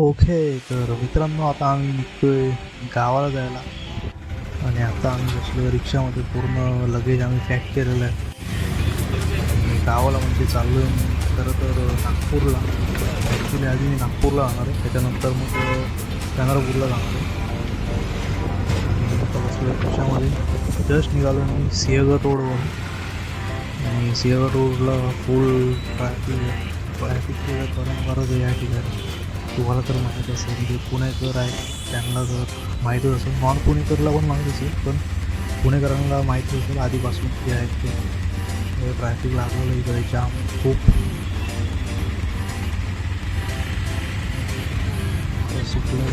Okay तर मित्रांनो आता आम्ही निघतोय गावाला जायला. आणि आता आम्ही बसलो रिक्षामध्ये पूर्ण लगेज आम्ही पॅक केलेलं आहे. आणि गावाला म्हणजे चाललो आहे खरं तर नागपूरला. ॲक्च्युली आधी मी नागपूरला जाणार आहे. त्याच्यानंतर मग चंद्रपूरला जाणार आहे. आता बसलो रिक्षामध्ये. जस्ट निघालो मी सिंहगड रोडवर आणि सिंहगड रोडला फुल ट्रॅफिक ट्रॅफिक परत आहे या ठिकाणी. तुम्हाला तर माहीत असेल म्हणजे पुणेकर आहे त्यांना जर माहीतच असेल नॉन पुणेकरला पण माहीत असेल पण पुणेकरांना माहिती असेल आधीपासून जे आहे ते ट्रॅफिक लागलेलं इकडे जाम खूप. सुटलं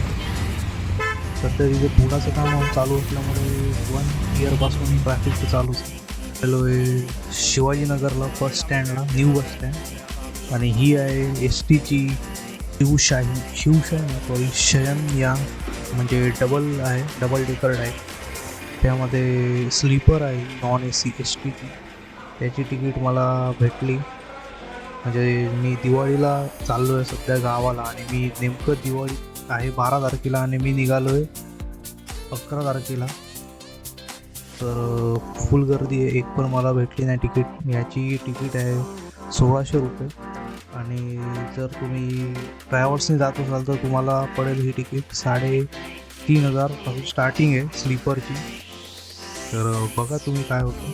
सध्या तिथे पुण्याचं काम चालू असल्यामुळे वन इयरपासून ट्रॅफिक चालूच हॅलो आहे शिवाजीनगरला बस स्टँडला न्यू बस स्टँड आणि ही आहे एस टीची शिवशाही शिवशाही सॉरी शयनयान म्हणजे डबल आहे डबल डेकर आहे. त्यामध्ये स्लीपर आहे नॉन ए सी एस टीची त्याची तिकीट मला भेटली. म्हणजे मी दिवाळीला चाललो आहे सध्या गावाला आणि मी नेमकं दिवाळी आहे बारा तारखेला आणि मी निघालो आहे अकरा तारखेला. तर फुल गर्दी आहे एक पण मला भेटली नाही तिकीट याची तिकीट आहे सोळाशे रुपये. आणि जर तुम्ही ट्रॅव्हल्सने जात असाल तर तुम्हाला पडेल ही तिकीट साडे तीन हजार स्टार्टिंग आहे स्लीपरची. तर बघा तुम्ही काय होतं.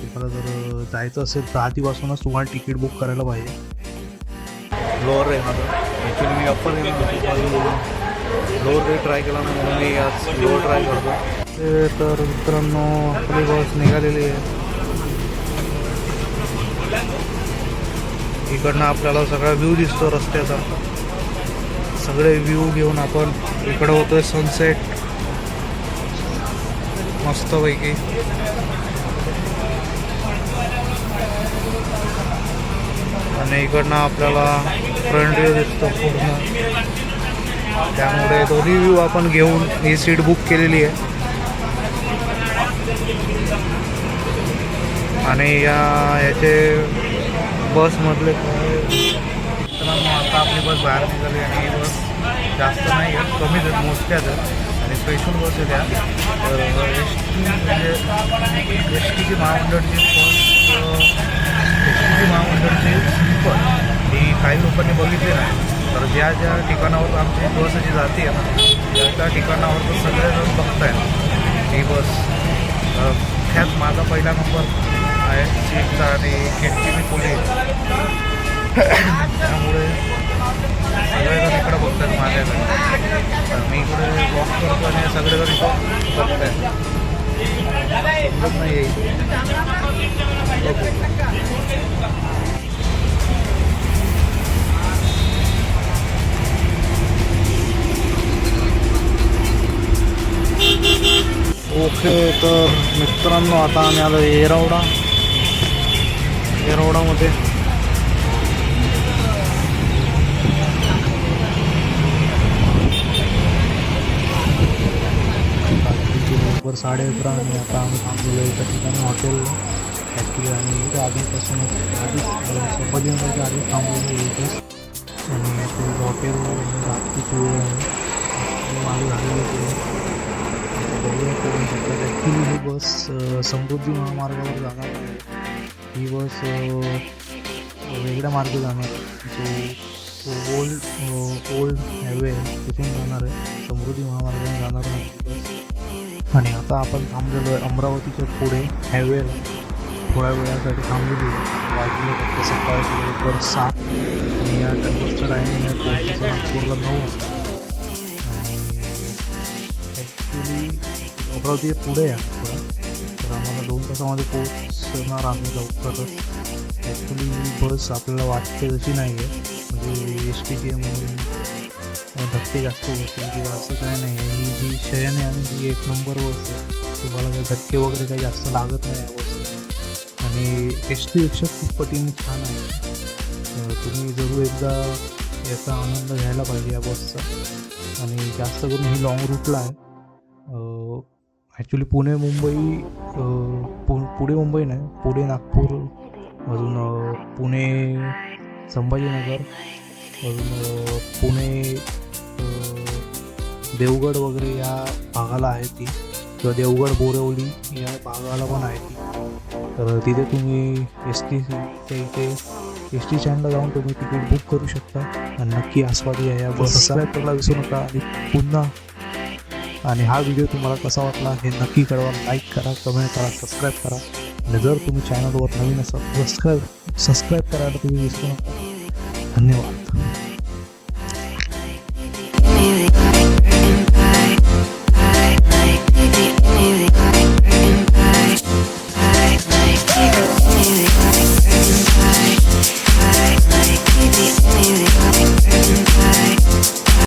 तुम्हाला जर जायचं असेल तर आधीपासूनच तुम्हाला तिकीट बुक करायला पाहिजे. लोअर आहे माझं ॲक्च्युली मी अप्पर आहे लोअर रेट ट्राय केला नाही म्हणून मी आज लोअर ट्राय करतो. ते तर मित्रांनो आपली बस निघालेली आहे. इकडनं आपल्याला सगळा व्ह्यू दिसतो रस्त्याचा. सगळे व्ह्यू घेऊन आपण इकडं होतोय सनसेट मस्तपैकी. आणि इकडनं आपल्याला फ्रंट व्ह्यू दिसतो पूर्ण. त्यामुळे दोन्ही व्ह्यू आपण घेऊन ही सीट बुक केलेली आहे. आणि या याचे बसमधले. काय मित्रांनो आता आपली बस बाहेर निघाली आणि ही बस जास्त नाही आहे कमीच आहेत मोजक्याच आहेत. आणि स्पेशल बस आहे त्या. एस टी म्हणजे एस टीची महामंडळची बस एस टीची महामंडळची स्लीपर ही काही लोकांनी बघितली नाही. तर ज्या ज्या ठिकाणावर आमची बस जी जाते आहे ना त्या त्या ठिकाणावर तर सगळेजण बघताय ही बस. अ, ह्यात माझा पहिला नंबर. आहे. सीटचा आणि खिडकी मी पुढे त्यामुळे सगळेजण इकडं बघतात माझ्याकडे तर मी इकडे वॉक करतो आणि सगळेजण इकडं बघतायत. समजत नाही ओके तर मित्रांनो आता आम्ही आलो येरवडा. येरवडामध्ये बरोबर साडे अकरा आणि आता आम्ही थांबलेलो एका ठिकाणी हॉटेल ॲक्च्युली आम्ही इथे आधीपासून आधीच संभाजीनगरच्या आधीच थांबलेलो इथंच. आणि ते हॉटेल रात्री वेळ आहे. मागे झालेली आहे. बघूया करून शकतात ॲक्च्युली ही बस समृद्धी महामार्गावर जाणार आहे. ही बस वेगळ्या मार्गे जाणार. जो ओल्ड ओल्ड हायवे आहे तिथून जाणार आहे. समृद्धी महामार्गाने जाणार आहे आणि आता आपण थांबलेलो आहे अमरावतीच्या पुढे हायवेला थोड्या वेळासाठी थांबलेली वाजले फक्त सकाळचे बरोबर सात. आणि या बसचं टायमिंग आहे पोहोचायचं नागपूरला नऊ वाजता. आणि ॲक्च्युली अमरावती पुढे आहे. तर आम्हाला दोन तासामध्ये पोहोचणार आम्ही लवकरच. ॲक्च्युली बस आपल्याला वाटते तशी नाही आहे म्हणजे एस टी ची म्हणून धक्के जास्त होतील किंवा असं काय नाही आहे ही जी शयन आहे आणि जी एक नंबर बस आहे तुम्हाला काही धक्के वगैरे काही जास्त लागत नाही या बसला आणि एस टीपेक्षा खूप पटीने छान आहे. तुम्ही जरूर एकदा याचा आनंद घ्यायला पाहिजे या बसचा. आणि जास्त करून ही लॉंग रूटला आहे. ॲक्च्युली पुणे मुंबई पु पुढे मुंबई नाही पुढे नागपूर अजून uh, पुणे संभाजीनगर अजून uh, पुणे uh, देवगड वगैरे या भागाला आहे ती. किंवा देवगड बोरवली या भागाला पण आहे ती. तर तिथे तुम्ही एस टीच्या इथे एस टी स्टँडला जाऊन तुम्ही तिकीट बुक करू शकता. आणि नक्की आस्वाद आहे या बस. सबस्क्राईब करायला विसरू नका. आणि पुन्हा आणि हा व्हिडिओ तुम्हाला कसा वाटला हे नक्की कळवा. लाईक करा कमेंट करा सबस्क्राईब करा. आणि जर तुम्ही चॅनलवर नवीन असाल सबस्क्राईब सबस्क्राईब करायला तुम्ही विसरू नका. धन्यवाद.